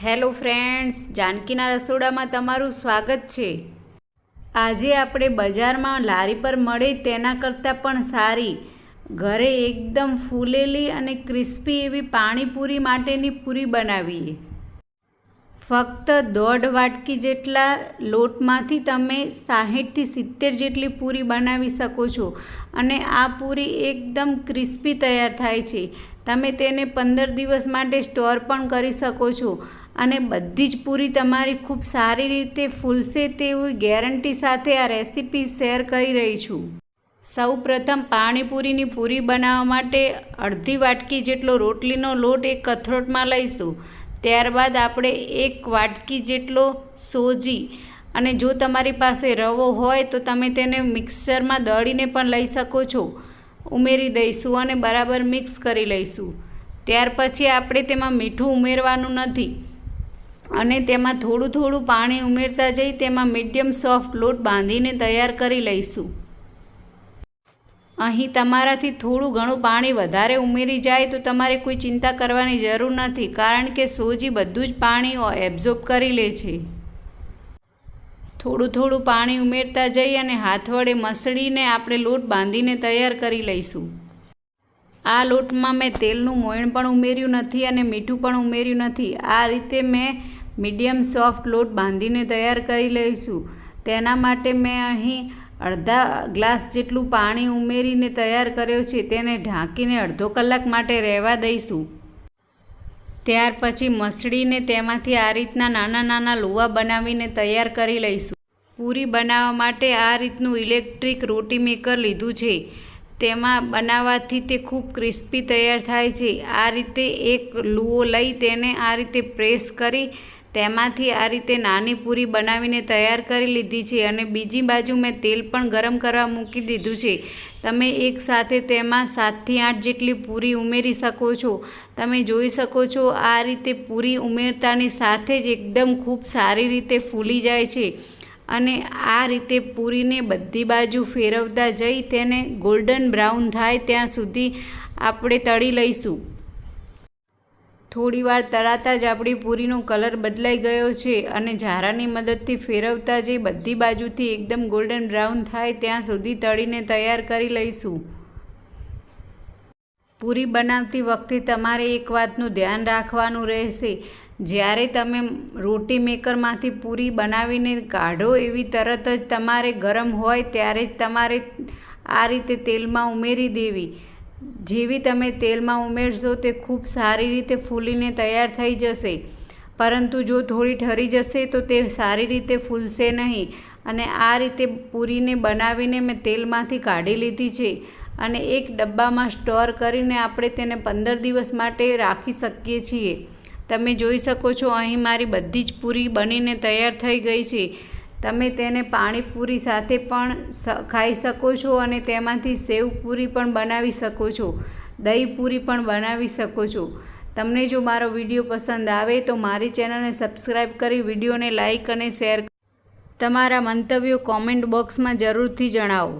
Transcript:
Hello friends, જાનકીના રસોડામાં તમારું સ્વાગત છે. આજે આપણે બજારમાં લારી પર મળે તેના કરતાં પણ સારી, ઘરે એકદમ ફૂલેલી અને ક્રિસ્પી એવી પાણીપુરી માટેની પૂરી બનાવીએ. ફક્ત દોઢ વાટકી જેટલા લોટમાંથી તમે સાહીઠથી સિત્તેર જેટલી પૂરી બનાવી શકો છો અને આ પૂરી એકદમ ક્રિસ્પી તૈયાર થાય છે. તમે તેને પંદર દિવસ માટે સ્ટોર પણ કરી શકો છો. અને બધી જ પૂરી તમારી ખૂબ સારી રીતે ફૂલશે તેવી ગેરંટી સાથે આ રેસીપી શેર કરી રહી છું. સૌ પ્રથમ પાણીપુરીની પૂરી બનાવવા માટે અડધી વાટકી જેટલો રોટલીનો લોટ એક કથરોટમાં લઈશું. ત્યારબાદ આપણે એક વાટકી જેટલો સોજી અને જો તમારી પાસે રવો હોય તો તમે તેને મિક્સરમાં દળીને પણ લઈ શકો છો. ઉમેરી દઈશું અને બરાબર મિક્સ કરી લઈશું. ત્યાર પછી આપણે તેમાં મીઠું ઉમેરવાનું નથી. અને તેમાં થોડું થોડું પાણી ઉમેરતા જઈ તેમાં મીડિયમ સોફ્ટ લોટ બાંધીને તૈયાર કરી લઈશું. અહીં તમારાથી થોડું ઘણું પાણી વધારે ઉમેરી જાય તો તમારે કોઈ ચિંતા કરવાની જરૂર નથી, કારણ કે સોજી બધું જ પાણી એબ્ઝોર્બ કરી લે છે. થોડું થોડું પાણી ઉમેરતા જઈ અને હાથ વડે મસળીને આપણે લોટ બાંધીને તૈયાર કરી લઈશું. આ લોટમાં મેં તેલનું મોયણ પણ ઉમેર્યું નથી અને મીઠું પણ ઉમેર્યું નથી. આ રીતે મેં મીડિયમ સોફ્ટ લોટ બાંધીને તૈયાર કરી લઈશું. તેના માટે મેં અહીં અડધા ગ્લાસ જેટલું પાણી ઉમેરીને તૈયાર કર્યો છે. તેને ઢાંકીને અડધો કલાક માટે રહેવા દઈશું. ત્યાર પછી મસળીને તેમાંથી આ રીતના નાના નાના લુવા બનાવીને તૈયાર કરી લઈશું. પૂરી બનાવવા માટે આ રીતનું ઇલેક્ટ્રિક રોટી મેકર લીધું છે. તેમાં બનાવવાથી તે ખૂબ ક્રિસ્પી તૈયાર થાય છે. આ રીતે એક લુઓ લઈ તેને આ રીતે પ્રેસ કરી તેમાંથી આ રીતે નાની પૂરી બનાવીને તૈયાર કરી લીધી છે અને બીજી બાજુ મેં તેલ પણ ગરમ કરવા મૂકી દીધું છે. તમે એકસાથે તેમાં સાતથી આઠ જેટલી પૂરી ઉમેરી શકો છો. તમે જોઈ શકો છો આ રીતે પૂરી ઉમેરતાની સાથે જ એકદમ ખૂબ સારી રીતે ફૂલી જાય છે અને આ રીતે પૂરીને બધી બાજુ ફેરવતા જઈ તેને ગોલ્ડન બ્રાઉન થાય ત્યાં સુધી આપણે તળી લઈશું. થોડીવાર તળાતા જ આપણી પૂરીનો કલર બદલાઈ ગયો છે અને ઝારાની મદદથી ફેરવતા જે બધી બાજુથી એકદમ ગોલ્ડન બ્રાઉન થાય ત્યાં સુધી તળીને તૈયાર કરી લઈશું. પૂરી બનાવતી વખતે તમારે એક વાતનું ધ્યાન રાખવાનું રહેશે. જ્યારે તમે રોટી મેકરમાંથી પૂરી બનાવીને કાઢો એવી તરત જ તમારે ગરમ હોય ત્યારે જ તમારે આ રીતે તેલમાં ઉમેરી દેવી. જેવી તમે તેલમાં ઉમેરશો તે ખૂબ સારી રીતે ફૂલીને તૈયાર થઈ જશે. પરંતુ જો થોડી ઠરી જશે તો તે સારી રીતે ફૂલશે નહીં. અને આ રીતે પૂરીને બનાવીને મેં તેલમાંથી કાઢી લીધી છે. અને એક ડબ્બામાં સ્ટોર કરીને આપણે તેને પંદર દિવસ માટે રાખી શકીએ છીએ. તમે જોઈ શકો છો અહીં મારી બધી જ પૂરી બનીને તૈયાર થઈ ગઈ છે. તમે તેને પાણીપુરી સાથે પણ ખાઈ શકો છો અને તેમાંથી સેવ પૂરી પણ બનાવી શકો છો. દહીં પૂરી પણ બનાવી શકો છો. તમને જો મારો વીડિયો પસંદ આવે તો મારી ચેનલને સબસ્ક્રાઈબ કરી વિડીયોને લાઈક અને શેર તમારા મંતવ્યો કોમેન્ટ બોક્સમાં જરૂરથી જણાવો.